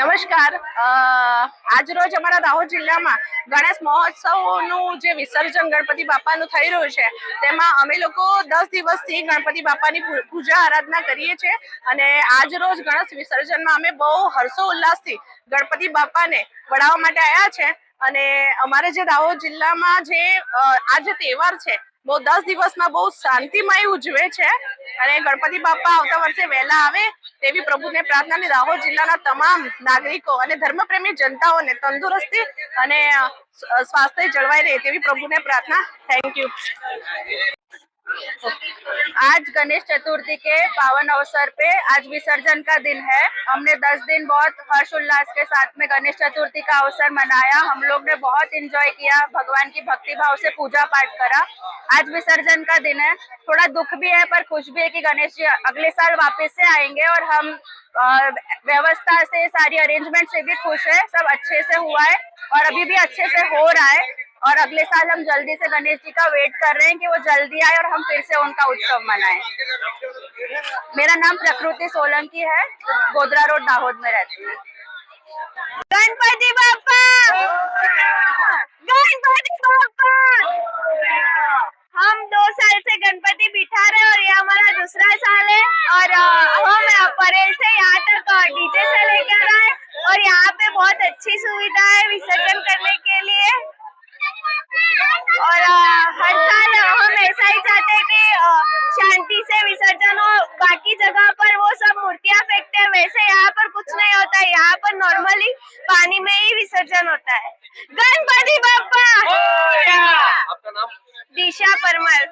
નમસ્કાર. આજરોજ અમારા દાહોદ જિલ્લામાં ગણેશ મહોત્સવનું જે વિસર્જન ગણપતિ બાપાનું થઈ રહ્યું છે, તેમાં અમે લોકો દસ દિવસથી ગણપતિ બાપાની પૂજા આરાધના કરીએ છીએ અને આજ રોજ ગણેશ વિસર્જનમાં અમે બહુ હર્ષો ઉલ્લાસથી ગણપતિ બાપાને વડાવવા માટે આવ્યા છે અને અમારે જે દાહોદ જિલ્લામાં જે આ જે તહેવાર છે, બહુ દસ દિવસમાં બહુ શાંતિમય ઉજવે છે અને ગણપતિ બાપા આવતા વર્ષે વહેલા આવે તેવી પ્રભુને પ્રાર્થના અને દાહોદ જિલ્લાના તમામ નાગરિકો અને ધર્મપ્રેમી જનતાઓને તંદુરસ્તી અને સ્વાસ્થ્ય જળવાઈ રહે તેવી પ્રભુને પ્રાર્થના. થેન્ક યુ आज गणेश चतुर्थी के पावन अवसर पे आज विसर्जन का दिन है। हमने दस दिन बहुत हर्ष उल्लास के साथ में गणेश चतुर्थी का अवसर मनाया। हम लोग ने बहुत एंजॉय किया, भगवान की भक्ति भाव से पूजा पाठ करा। आज विसर्जन का दिन है। थोड़ा दुख भी है, पर खुश भी है कि गणेश जी अगले साल वापस से आएँगे और हम व्यवस्था से, सारी अरेंजमेंट से भी खुश है। सब अच्छे से हुआ है और अभी भी अच्छे से हो रहा है। और अगले साल हम जल्दी से गणेश जी का वेट कर रहे हैं कि वो जल्दी आए और हम फिर से उनका उत्सव मनाएँ। मेरा नाम प्रकृति सोलंकी है, गोदरा रोड दाहोद में रहती हूँ। गणपति बापा गणपति बापा हम दो साल से गणपति बिठा रहे और ये हमारा दूसरा साल है। और हम अप्रैल से यहाँ तक डीजे से लेकर आए और यहाँ पे बहुत अच्छी सुविधा है, विसर्जन करने शांति से विसर्जन हो। बाकी जगह पर वो सब मूर्तियाँ फेंकते हैं वैसे यहाँ पर कुछ नहीं होता है। यहाँ पर नॉर्मली पानी में ही विसर्जन होता है। गणपति बापा आपका नाम दिशा परमार।